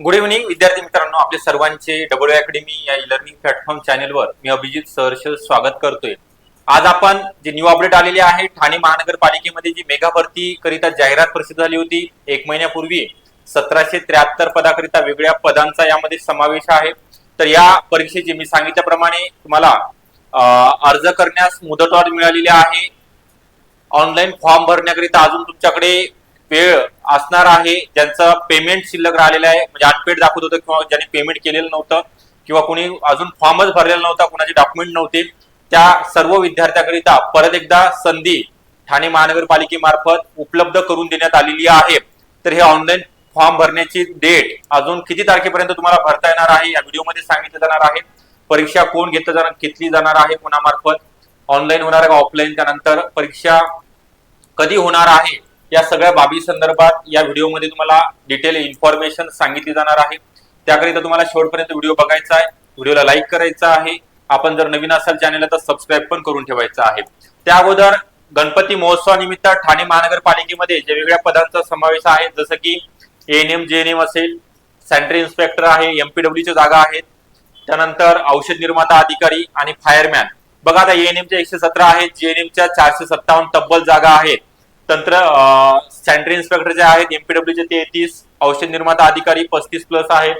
Good evening विद्यार्थी मित्रांनो. आपले सर्वांचे डब्ल्यू अकॅडमी या ई लर्निंग प्लॅटफॉर्म चॅनेलवर मी अभिजित सहर्ष स्वागत करतोय. आज आपण जे न्यू अपडेट आलेले आहे ठाणे महानगरपालिकेमध्ये जी मेगा भरती करिता जाहिरात प्रसिद्ध झाली होती एक महिन्यापूर्वी सतराशे त्र्याहत्तर पदाकरिता वेगळ्या पदांचा यामध्ये समावेश आहे. तर या परीक्षेचे मी सांगितल्याप्रमाणे तुम्हाला अर्ज करण्यास मुदतवाढ मिळालेली आहे. ऑनलाईन फॉर्म भरण्याकरिता अजून तुमच्याकडे वेळ असणार आहे ज्यांचं पेमेंट शिल्लक राहिलेलं आहे म्हणजे अनपेड दाखवत होतं किंवा ज्यांनी पेमेंट केलेलं नव्हतं किंवा कोणी अजून फॉर्मच भरलेला नव्हता कोणाचे डॉक्युमेंट नव्हते त्या सर्व विद्यार्थ्यांकरिता परत एकदा संधी ठाणे महानगरपालिकेमार्फत उपलब्ध करून देण्यात आलेली आहे. तर हे ऑनलाईन फॉर्म भरण्याची डेट अजून किती तारखेपर्यंत तुम्हाला भरता येणार आहे या व्हिडिओमध्ये सांगितलं जाणार आहे. परीक्षा कोण घेतलं जाणार घेतली जाणार आहे कोणामार्फत? ऑनलाईन होणार आहे का ऑफलाईन त्यानंतर परीक्षा कधी होणार आहे? या सगळ्या बाबी संदर्भात या व्हिडिओमध्ये तुम्हाला डिटेल इन्फॉर्मेशन सांगितली जाणार आहे. त्याकरिता तुम्हाला शेवटपर्यंत व्हिडिओ बघायचा आहे. व्हिडिओला लाईक करायचा आहे. आपण जर नवीन असाल चॅनेलला तर सबस्क्राईब पण करून ठेवायचं आहे. त्या अगोदर गणपती महोत्सवानिमित्त ठाणे महानगरपालिकेमध्ये जे वेगळ्या पदांचा समावेश आहे जसं की एएनएम जेएनएम असेल सॅनिटरी इन्स्पेक्टर आहे एमपीडब्ल्यूच्या जागा आहेत. त्यानंतर औषध निर्माता अधिकारी आणि फायरमॅन बघा आता एएनएमच्या एकशे सतरा आहेत जीएनएमच्या चारशे सत्तावन्न तब्बल जागा आहेत. तंत्र सॅनिटरी इन्स्पेक्टर जे आहेत एमपीडब्ल्यूचे तेहतीस औषध निर्माता अधिकारी पस्तीस प्लस आहेत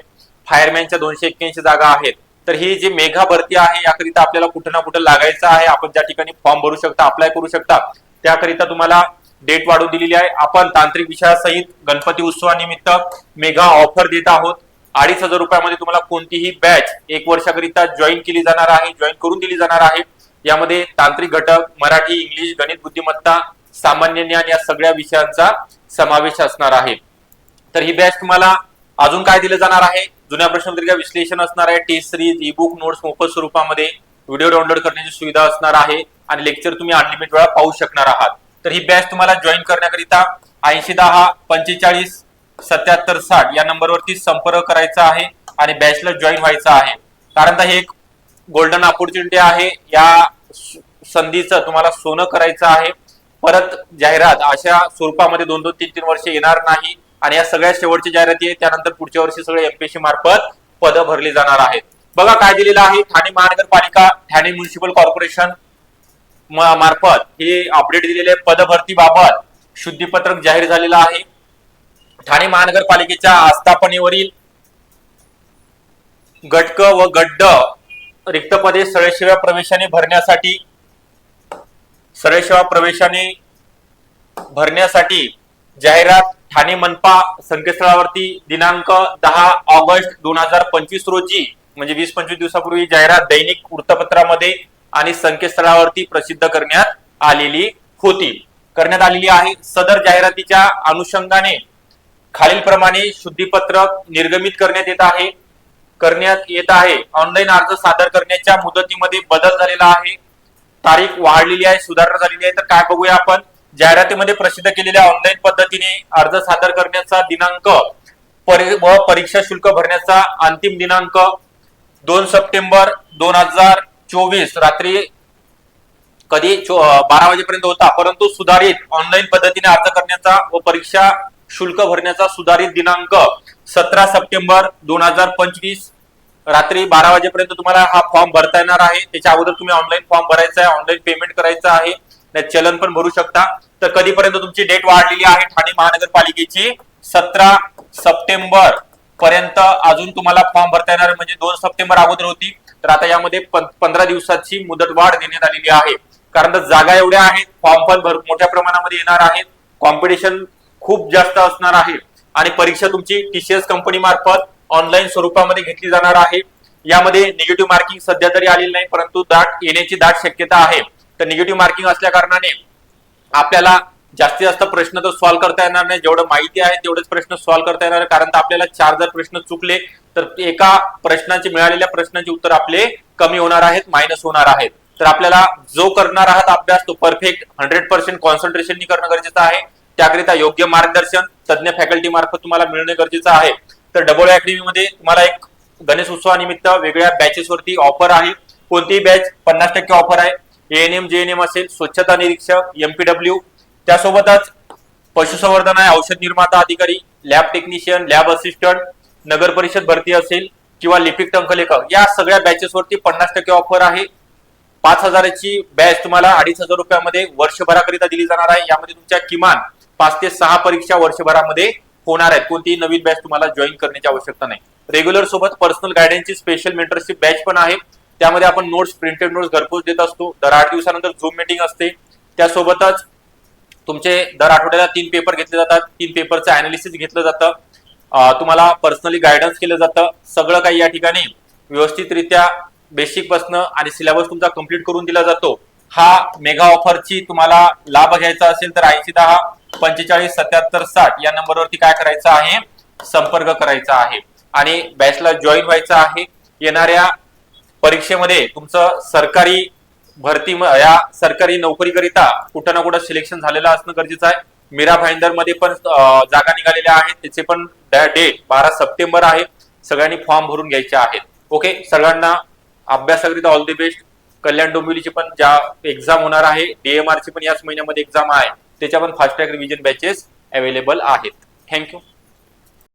फायरमॅनच्या दोनशे एक्क्याऐंशी जागा आहेत. तर ही जी मेघा भरती आहे याकरिता आपल्याला कुठं ना कुठं लागायचं आहे. आपण ज्या ठिकाणी फॉर्म भरू शकता अप्लाय करू शकता. त्याकरिता तुम्हाला डेट वाढवून दिलेली आहे. आपण तांत्रिक विषयासहित गणपती उत्सवानिमित्त मेगा ऑफर देत आहोत. अडीच हजार रुपयामध्ये तुम्हाला कोणतीही बॅच एक वर्षाकरिता जॉईन केली जाणार आहे जॉईन करून दिली जाणार आहे. यामध्ये तांत्रिक घटक मराठी इंग्लिश गणित बुद्धिमत्ता सामान्य ज्ञान या सगळ्या विषयांचा समावेश असणार आहे. तर ही बॅच तुम्हाला अजून काय दिलं जाणार आहे? जुन्या प्रश्नपत्रिका विश्लेषण असणार आहे test series e book notes मोफत स्वरूपामध्ये व्हिडिओ डाउनलोड करण्याची सुविधा असणार आहे आणि लेक्चर तुम्ही अनलिमिटेड वेळा पाहू शकणार आहात. तर ही बॅच तुम्हाला जॉईन करण्याकरिता ऐंशी दहा पंचेचाळीस सत्याहत्तर साठ या नंबरवरती संपर्क करायचा आहे आणि बॅचला जॉईन व्हायचा आहे. कारण हे एक गोल्डन ऑपॉर्च्युनिटी आहे. या संधीचं तुम्हाला सोनं करायचं आहे. परत जाहिरात अशा स्वरूपामध्ये दोन दोन तीन तीन वर्ष येणार नाही. आणि या सगळ्या शेवटची जाहिराती आहे त्यानंतर पुढच्या वर्षी सगळे एमपीएससी मार्फत पदं भरली जाणार आहेत. बघा काय दिलेलं आहे. ठाणे महानगरपालिका ठाणे म्युन्सिपल कॉर्पोरेशन मार्फत हे अपडेट दिलेले पदभरतीबाबत शुद्धीपत्रक जाहीर झालेलं आहे. ठाणे महानगरपालिकेच्या आस्थापनेवरील गटक व गड्ड रिक्त पदे सरळसेवा प्रवेशाने भरण्यासाठी सरळसेवा प्रवेशाने भरण्यासाठी जाहिरात ठाणे मनपा संकेतस्थळावरती दिनांक दहा ऑगस्ट दोन हजार पंचवीस रोजी म्हणजे वीस पंचवीस दिवसापूर्वी जाहिरात दैनिक वृत्तपत्रामध्ये आणि संकेतस्थळावरती प्रसिद्ध करण्यात आलेली होती. करण्यात आलेली आहे. सदर जाहिरातीच्या अनुषंगाने खालीलप्रमाणे शुद्धीपत्रक निर्गमित करण्यात येत आहे. करण्यात येत आहे. ऑनलाईन अर्ज सादर करण्याच्या मुदतीमध्ये बदल झालेला आहे. तारीख वाढलेली आहे सुधारणा झालेली आहे. तर काय बघूया आपण? जाहिरातीमध्ये प्रसिद्ध केलेल्या ऑनलाईन पद्धतीने अर्ज सादर करण्याचा दिनांक व परीक्षा शुल्क भरण्याचा अंतिम दिनांक दोन सप्टेंबर दोन हजार चोवीस रात्री कधी? चो- बारा वाजेपर्यंत होता. परंतु सुधारित ऑनलाईन पद्धतीने अर्ज करण्याचा व परीक्षा शुल्क भरण्याचा सुधारित दिनांक सतरा सप्टेंबर दोन हजार पंचवीस रात्री बारा वाजेपर्यंत तुम्हाला हा फॉर्म भरता येणार आहे. त्याच्या अगोदर तुम्ही ऑनलाईन फॉर्म भरायचा आहे ऑनलाईन पेमेंट करायचं आहे. चलन पण भरू शकता. तर कधीपर्यंत तुमची डेट वाढलेली आहे ठाणे महानगरपालिकेची? सतरा सप्टेंबर पर्यंत अजून तुम्हाला फॉर्म भरता येणार आहे. म्हणजे दोन सप्टेंबर अगोदर होती. तर आता यामध्ये पंधरा दिवसाची मुदतवाढ देण्यात आलेली आहे. कारण तर जागा एवढ्या आहेत फॉर्म पण भर मोठ्या प्रमाणामध्ये येणार आहेत. कॉम्पिटिशन खूप जास्त असणार आहे. आणि परीक्षा तुमची टीसीएस कंपनी मार्फत ऑनलाईन स्वरूपामध्ये घेतली जाणार आहे. यामध्ये निगेटिव्ह मार्किंग सध्या तरी आलेली नाही परंतु दाट येण्याची दाट शक्यता आहे. तर निगेटिव्ह मार्किंग असल्या कारणाने आपल्याला जास्तीत जास्त प्रश्न तर सॉल्व्ह करता येणार नाही. जेवढं माहिती आहे तेवढेच प्रश्न सॉल्व्ह करता येणार कारण आपल्याला चार जर प्रश्न चुकले तर एका प्रश्नाचे मिळालेल्या प्रश्नाचे उत्तर आपले कमी होणार आहेत मायनस होणार आहेत. तर आपल्याला जो करणार आहात अभ्यास तो परफेक्ट हंड्रेड पर्सेंट कॉन्सन्ट्रेशननी करणं गरजेचं आहे. त्याकरिता योग्य मार्गदर्शन तज्ज्ञ फॅकल्टी मार्फत तुम्हाला मिळणे गरजेचं आहे. तर डबल अकॅडमीमध्ये तुम्हाला एक गणेश उत्सवानिमित्त वेगळ्या बॅचेसवरती ऑफर आहे. कोणतीही बॅच पन्नास टक्के ऑफर आहे. एएनएम जेएनएम असेल स्वच्छता निरीक्षक एमपीडब्ल्यू त्यासोबतच पशुसंवर्धन आहे औषध निर्माता अधिकारी लॅब टेक्निशियन लॅब असिस्टंट नगर परिषद भरती असेल किंवा लिपिक टंकलेखक. या सगळ्या बॅचेसवरती पन्नास टक्के ऑफर आहे. पाच हजाराची बॅच तुम्हाला अडीच हजार रुपयामध्ये वर्षभराकरिता दिली जाणार आहे. यामध्ये तुमच्या किमान पाच ते सहा परीक्षा वर्षभरामध्ये होणार आहेत. कोणतीही नवीन बॅच तुम्हाला जॉईन करण्याची आवश्यकता नाही. रेग्युलर सोबत पर्सनल गायडन्सची स्पेशल मेंटरशिप बॅच पण आहे. त्यामध्ये आपण नोट्स प्रिंटेड नोट्स घरपोच देत असतो. दर आठ दिवसानंतर झूम मीटिंग असते. त्यासोबतच तुमचे दर आठवड्याला तीन पेपर घेतले जातात. तीन पेपरचं अनालिसिस घेतलं जातं. तुम्हाला पर्सनली गायडन्स केलं जातं. सगळं काही या ठिकाणी व्यवस्थितरित्या बेसिक पासनं आणि सिलेबस तुमचा कंप्लीट करून दिला जातो. हा मेगा ऑफरची तुम्हाला लाभ घ्यायचा असेल तर ऐंशी दहा पंचेचाळीस सत्याहत्तर साठ या नंबरवरती काय करायचं आहे? संपर्क करायचा आहे. आणि बॅचला जॉईन व्हायचं आहे. येणाऱ्या परीक्षेमध्ये तुमचं सरकारी भरती या सरकारी नोकरीकरिता कुठं ना कुठं सिलेक्शन झालेलं असणं गरजेचं आहे. मीरा भाईंदरमध्ये पण जागा निघालेल्या आहेत. त्याचे पण डेट बारा सप्टेंबर आहे. सगळ्यांनी फॉर्म भरून घ्यायचे आहेत. ओके सगळ्यांना अभ्यासाकरिता ऑल दी बेस्ट कल्याण डोंबिवलीची पण ज्या एक्झाम होणार आहे डीएमआरची पण याच महिन्यामध्ये एक्झाम आहे. त्याच्या पण fast track revision batches available आहेत थँक्यू